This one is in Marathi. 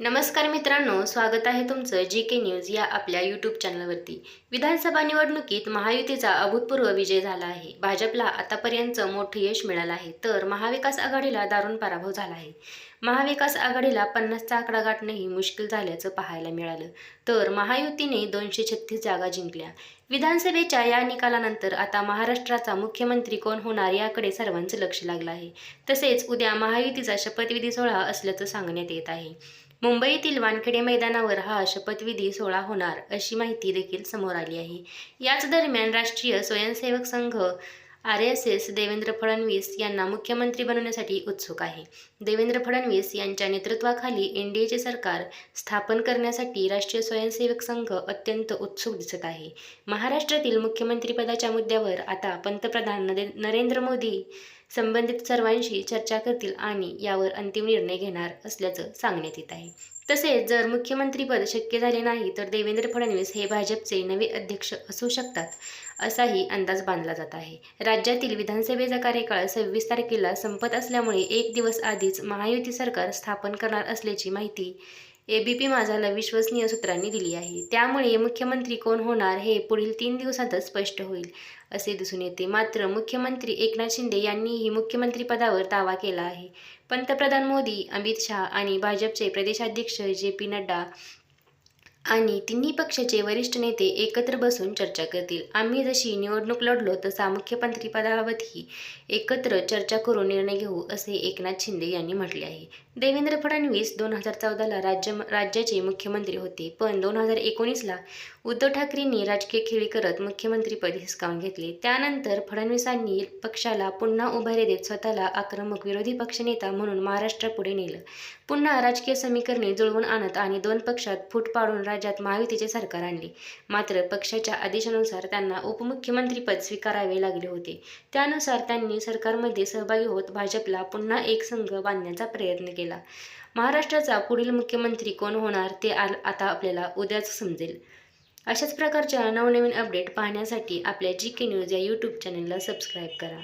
नमस्कार मित्रांनो स्वागत आहे तुमचं जी के न्यूज या आपल्या यूट्यूब चॅनलवरती विधानसभा निवडणुकीत महायुतीचा अभूतपूर्व विजय झाला आहे. भाजपला आतापर्यंत मोठं यश मिळालं आहे तर महाविकास आघाडीला दारुण पराभव झाला आहे. महाविकास आघाडीला पन्नासचा आकडा गाठणंही मुश्किल झाल्याचं पाहायला मिळालं तर महायुतीने दोनशे छत्तीस जागा जिंकल्या. विधानसभेच्या या निकालानंतर आता महाराष्ट्राचा मुख्यमंत्री कोण होणार याकडे सर्वांचं लक्ष लागलं आहे. तसेच उद्या महायुतीचा शपथविधी सोहळा असल्याचं सांगण्यात येत आहे. मुंबईतील वानखेडे मैदानावर हा शपथविधी सोहळा होणार अशी माहिती देखील समोर आली आहे. याच दरम्यान राष्ट्रीय Swayamsevak Sangh R S S Devendra Fadnavis यांना मुख्यमंत्री बनवण्यासाठी उत्सुक आहे. देवेंद्र फडणवीस यांच्या नेतृत्वाखाली एन डी एचे सरकार स्थापन करण्यासाठी राष्ट्रीय स्वयंसेवक संघ अत्यंत उत्सुक दिसत आहे. महाराष्ट्रातील मुख्यमंत्रीपदाच्या मुद्द्यावर आता पंतप्रधान नरे नरेंद्र मोदी संबंधित सर्वांशी चर्चा करतील आणि यावर अंतिम निर्णय घेणार असल्याचं सांगण्यात येत आहे. तसेच जर मुख्यमंत्रीपद शक्य झाले नाही तर देवेंद्र फडणवीस हे भाजपचे नवे अध्यक्ष असू शकतात असाही अंदाज बांधला जात आहे. राज्यातील विधानसभेचा कार्यकाळ सव्वीस तारखेला संपत असल्यामुळे एक दिवस आधीच महायुती सरकार स्थापन करणार असल्याची माहिती एबीपी माझाला विश्वसनीय सूत्रांनी दिली आहे. त्यामुळे मुख्यमंत्री कोण होणार हे पुढील तीन दिवसातच स्पष्ट होईल असे दिसून येते. मात्र मुख्यमंत्री एकनाथ शिंदे यांनीही मुख्यमंत्रीपदावर दावा केला आहे. पंतप्रधान मोदी अमित शहा आणि भाजपचे प्रदेशाध्यक्ष जे पी नड्डा आणि तिन्ही पक्षाचे वरिष्ठ नेते एकत्र बसून चर्चा करतील. आम्ही जशी निवडणूक लढलो तसा मुख्यमंत्रीपदाबाबतही एकत्र चर्चा करून निर्णय घेऊ असे एकनाथ शिंदे यांनी म्हटले आहे. देवेंद्र फडणवीस दोन हजार चौदाला राज्य राज्याचे मुख्यमंत्री होते पण दोन हजार एकोणीसला उद्धव ठाकरेंनी राजकीय खेळी करत मुख्यमंत्रीपद हिसकावून घेतले. त्यानंतर फडणवीसांनी पक्षाला पुन्हा उभारी देत स्वतःला आक्रमक विरोधी पक्षनेता म्हणून महाराष्ट्रापुढे नेलं. पुन्हा राजकीय समीकरणे जुळवून आणत आणि दोन पक्षात फूट पाडून राज्यात महायुतीचे सरकार आणले. मात्र पक्षाच्या आदेशानुसार त्यांना उपमुख्यमंत्रीपद स्वीकारावे लागले होते. त्यानुसार त्यांनी सरकारमध्ये सहभागी होत भाजपला पुन्हा एक संघ बांधण्याचा प्रयत्न केला. महाराष्ट्राचा पुढील मुख्यमंत्री कोण होणार ते आ आता आपल्याला उद्याच समजेल. अशाच प्रकारच्या नवनवीन अपडेट पाहण्यासाठी आपल्या जी के न्यूज या यूट्यूब चॅनलला सबस्क्राईब करा.